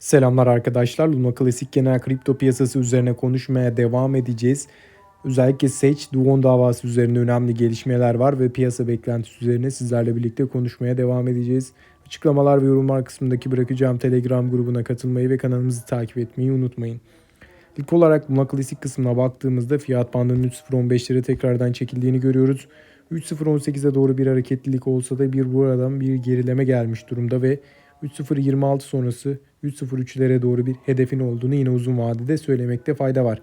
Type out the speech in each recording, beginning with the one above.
Selamlar arkadaşlar. Luna Klasik genel kripto piyasası üzerine konuşmaya devam edeceğiz. Özellikle Sage, Duon davası üzerinde önemli gelişmeler var ve piyasa beklentisi üzerine sizlerle birlikte konuşmaya devam edeceğiz. Açıklamalar ve yorumlar kısmındaki bırakacağım Telegram grubuna katılmayı ve kanalımızı takip etmeyi unutmayın. İlk olarak Luna Klasik kısmına baktığımızda fiyat bandının 3.015'lere tekrardan çekildiğini görüyoruz. 3.018'e doğru bir hareketlilik olsa da bir buradan bir gerileme gelmiş durumda ve 3.026 sonrası 3.03'lere doğru bir hedefin olduğunu yine uzun vadede söylemekte fayda var.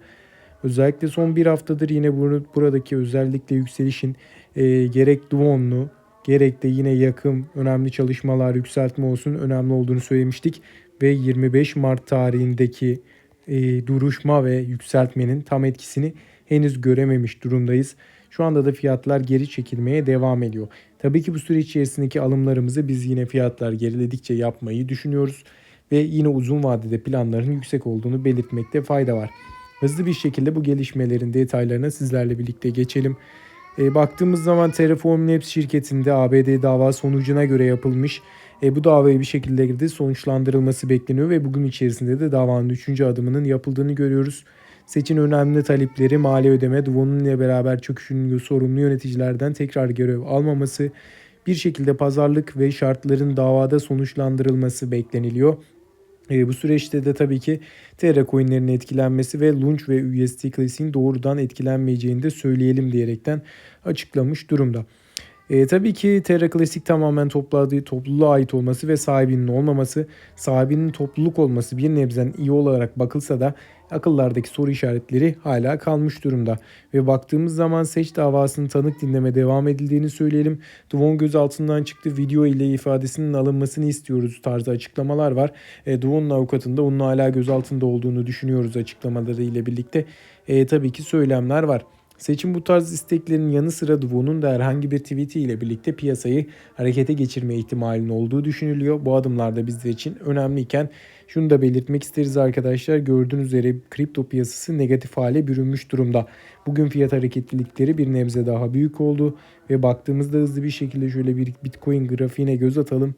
Özellikle son bir haftadır yine buradaki özellikle yükselişin e, gerek Duon'lu gerek de yine yakın önemli çalışmalar yükseltme olsun önemli olduğunu söylemiştik. Ve 25 Mart tarihindeki e, duruşma ve yükseltmenin tam etkisini henüz görememiş durumdayız. Şu anda da fiyatlar geri çekilmeye devam ediyor. Tabii ki bu süre içerisindeki alımlarımızı biz yine fiyatlar geriledikçe yapmayı düşünüyoruz ve yine uzun vadede planların yüksek olduğunu belirtmekte fayda var. Hızlı bir şekilde bu gelişmelerin detaylarına sizlerle birlikte geçelim. E, baktığımız zaman Terraform Labs şirketinde ABD dava sonucuna göre yapılmış. E, bu davayı bir şekilde de sonuçlandırılması bekleniyor ve bugün içerisinde de davanın 3. adımının yapıldığını görüyoruz. Seçin önemli talepleri mali ödeme, Duvon'un ile beraber çöküşünün sorumlu yöneticilerden tekrar görev almaması, bir şekilde pazarlık ve şartların davada sonuçlandırılması bekleniliyor. E, bu süreçte de tabii ki TR coinlerinin etkilenmesi ve Lunch ve Classic'in doğrudan etkilenmeyeceğini de söyleyelim diyerekten açıklamış durumda. E, tabii ki Terra Classic tamamen topladığı topluluğa ait olması ve sahibinin olmaması, sahibinin topluluk olması bir nebzen iyi olarak bakılsa da akıllardaki soru işaretleri hala kalmış durumda. Ve baktığımız zaman seç davasının tanık dinleme devam edildiğini söyleyelim. Duvon gözaltından çıktı video ile ifadesinin alınmasını istiyoruz tarzı açıklamalar var. E, Duvon'un avukatında onun hala gözaltında olduğunu düşünüyoruz açıklamaları ile birlikte. E, tabii ki söylemler var. Seçim bu tarz isteklerin yanı sıra Duvo'nun da herhangi bir tweeti ile birlikte piyasayı harekete geçirme ihtimalinin olduğu düşünülüyor. Bu adımlar da bizler için önemliyken şunu da belirtmek isteriz arkadaşlar. Gördüğünüz üzere kripto piyasası negatif hale bürünmüş durumda. Bugün fiyat hareketlilikleri bir nebze daha büyük oldu ve baktığımızda hızlı bir şekilde şöyle bir Bitcoin grafiğine göz atalım.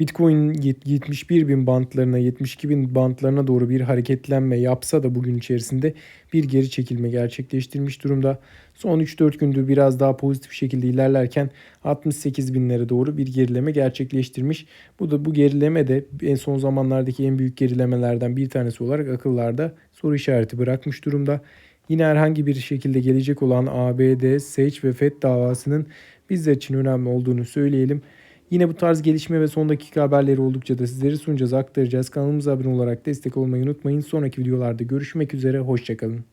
Bitcoin 71 bin bantlarına 72 bin bantlarına doğru bir hareketlenme yapsa da bugün içerisinde bir geri çekilme gerçekleştirmiş durumda. Son 3-4 gündür biraz daha pozitif şekilde ilerlerken 68 binlere doğru bir gerileme gerçekleştirmiş. Bu da bu gerileme de en son zamanlardaki en büyük gerilemelerden bir tanesi olarak akıllarda soru işareti bırakmış durumda. Yine herhangi bir şekilde gelecek olan ABD, Sage ve FED davasının bizler için önemli olduğunu söyleyelim. Yine bu tarz gelişme ve son dakika haberleri oldukça da sizlere sunacağız, aktaracağız. Kanalımıza abone olarak destek olmayı unutmayın. Sonraki videolarda görüşmek üzere, hoşçakalın.